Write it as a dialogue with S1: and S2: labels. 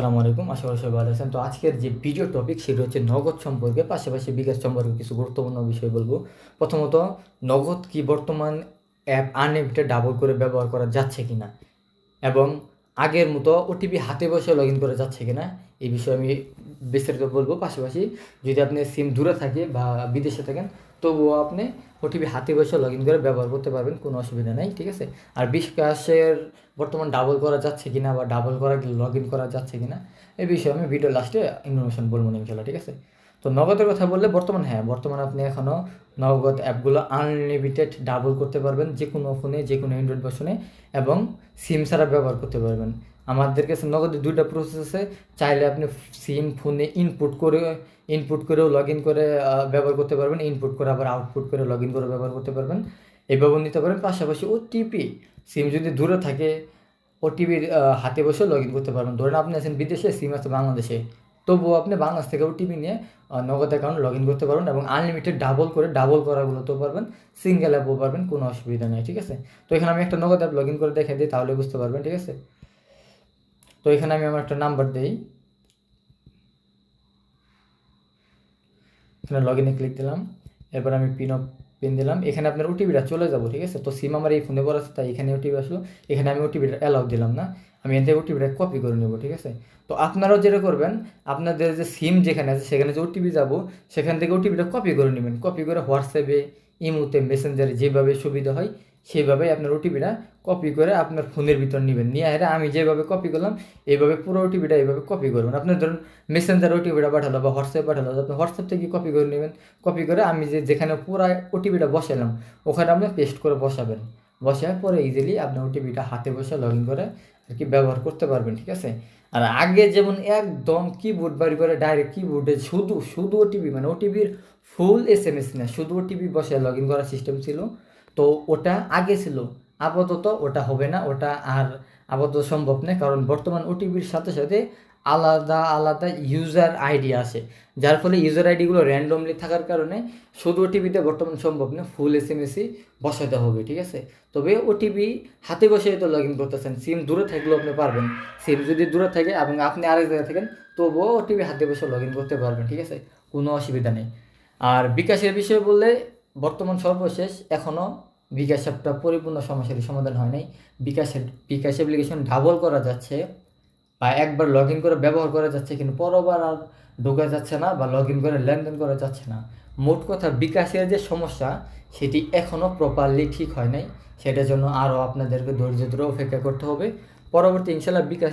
S1: আসসালামু আলাইকুম, আশা করি সবাই ভালো আছেন। তো আজকের যে ভিডিও টপিক সেটা হচ্ছে নগদ সম্পর্কে, পাশাপাশি বিকাশ সম্পর্কে কিছু গুরুত্বপূর্ণ বিষয় বলব। প্রথমত, নগদ কি বর্তমান অ্যাপ আনলিমিটেড ডাবল করে ব্যবহার করা যাচ্ছে কিনা? এবং আগের মতো ওটিপি হাতে বসে লগ ইন করা যাচ্ছে কিনা? এই বিষয়ে আমি বিস্তারিত বলব। পাশাপাশি যদি আপনি সিম দূরে থাকে বা বিদেশে থাকেন তবুও আপনি ওটিপি হাতে বসে লগ ইন করে ব্যবহার করতে পারবেন, কোনো অসুবিধা নেই, ঠিক আছে? আর বিকাশের বর্তমান ডাবল করা যাচ্ছে কিনা বা ডাবল করা লগ ইন করা যাচ্ছে কিনা এই বিষয়ে আমি ভিডিও লাস্টে ইনফরমেশন বলব না ইনশাল্লাহ ঠিক আছে? তো নগদের কথা বললে বর্তমান হ্যাঁ বর্তমানে আপনি এখনও নগদ অ্যাপগুলো আনলিমিটেড ডাবল করতে পারবেন যে কোনো ফোনে যে কোনো অ্যান্ড্রয়েড ভার্সনে এবং সিম ছাড়া ব্যবহার করতে পারবেন। আমাদের কাছে নগদে দুইটা প্রসেস আছে। চাইলে আপনি সিম ফোনে ইনপুট করে ইনপুট করেও লগ ইন করে ব্যবহার করতে পারবেন। ইনপুট করে আবার আউটপুট করে লগ ইন করে ব্যবহার করতে পারবেন। এইভাবে নিতে পারেন। পাশাপাশি ওটিপি সিম যদি দূরে থাকে ওটিপির হাতে বসে লগ ইন করতে পারবেন। ধরেন আপনি আছেন বিদেশে সিম আছে বাংলাদেশে। তবুও আপনি বাংলাদেশ থেকে ওটিপি নিয়ে নগদ অ্যাকাউন্ট লগ ইন করতে পারবেন এবং আনলিমিটেড ডাবল করে ডাবল করাগুলোতেও পারবেন। সিঙ্গেল অ্যাপও পারবেন, কোনো অসুবিধা নেই, ঠিক আছে? তো এখানে আমি একটা নগদ অ্যাপ লগ ইন করে দেখে দিই, তাহলে বুঝতে পারবেন, ঠিক আছে? তো এখানে আমি আমার একটা নাম্বার দিই। এখানে লগ ইনে ক্লিক দিলাম। এরপর আমি পিন অফ পিন দিলাম। এখানে আপনার ওটিপিটা চলে যাব, ঠিক আছে? তো সিম আমার এই ফোনে বলা আছে, তাই এখানে ওটিপি আসলো। এখানে আমি ওটিপিটা অ্যালাউ দিলাম না। আমি থেকে ওটিপিটা কপি করে নেব, ঠিক আছে? তো আপনারাও যেটা করবেন, আপনাদের যে সিম যেখানে আছে, সেখানে যে ওটিপি যাব, সেখান থেকে ওটিপিটা কপি করে নেবেন। কপি করে হোয়াটসঅ্যাপে ইমুতে মেসেঞ্জারে যেভাবে সুবিধা হয় সেইভাবে আপনার ওটিপিটা কপি করে আপনার ফোনের ভিতর নেবেন। নিয়ে এরা আমি যেভাবে কপি করলাম এইভাবে পুরো ওটিপিটা এইভাবে কপি করবেন। আপনার ধরুন মেসেঞ্জার ওটিপিটা পাঠালো বা হোয়াটসঅ্যাপ পাঠালো, আপনি হোয়াটসঅ্যাপ থেকে কপি করে নেবেন। কপি করে আমি যে যেখানে পুরো ওটিপিটা বসালাম, ওখানে আপনি পেস্ট করে বসাবেন। বসার পরে ইজিলি আপনার ওটিপিটা হাতে বসে লগ ইন করে আর কি ব্যবহার করতে পারবেন, ঠিক আছে? আর আগে যেমন একদম কিবোর্ড বাড়ি করে ডাইরেক্ট কিবোর্ডে শুধু শুধু ওটিপি মানে ওটিপির ফুল এস এম এস না, শুধু ওটিপি বসে লগ ইন করার সিস্টেম ছিল। তো ওটা আগে ছিল। আপাতত ওটা হবে না, ওটা আর আপাতত সম্ভব নয়, কারণ বর্তমান ওটিপির সাথে সাথে আলাদা আলাদা ইউজার আইডি আছে। যার ফলে ইউজার আইডিগুলো র্যান্ডমলি থাকার কারণে শুধু ওটিপিতে বর্তমান সম্ভব না ফুল এস এম এসই বসাতে হবে, ঠিক আছে? তবে ওটিপি হাতে বসে তো লগ ইন করতেছেন সিম দূরে থাকলেও আপনি পারবেন। সিম যদি দূরে থাকে এবং আপনি আরেক জায়গায় থাকেন, তবুও ওটিপি হাতে বসে লগ ইন করতে পারবেন, ঠিক আছে? কোনো অসুবিধা নেই। আর বিকাশের বিষয়ে বললে বর্তমান সর্বশেষ এখনও বিকাশ অ্যাপটা পরিপূর্ণ সমস্যার সমাধান হয় নাই। বিকাশের, বিকাশ অ্যাপ্লিকেশন ডাবল করা যাচ্ছে বা একবার লগ ইন করে ব্যবহার করা যাচ্ছে, কিন্তু পরবার আর ঢোকা যাচ্ছে না বা লগ ইন করে লেনদেন করা যাচ্ছে না। মোট কথা, বিকাশের যে সমস্যা, সেটি এখনও প্রপারলি ঠিক হয় নাই। সেটার জন্য আরও আপনাদেরকে ধৈর্য ধরে অপেক্ষা করতে হবে। পরবর্তী ইনশাল্লাহ বিকাশ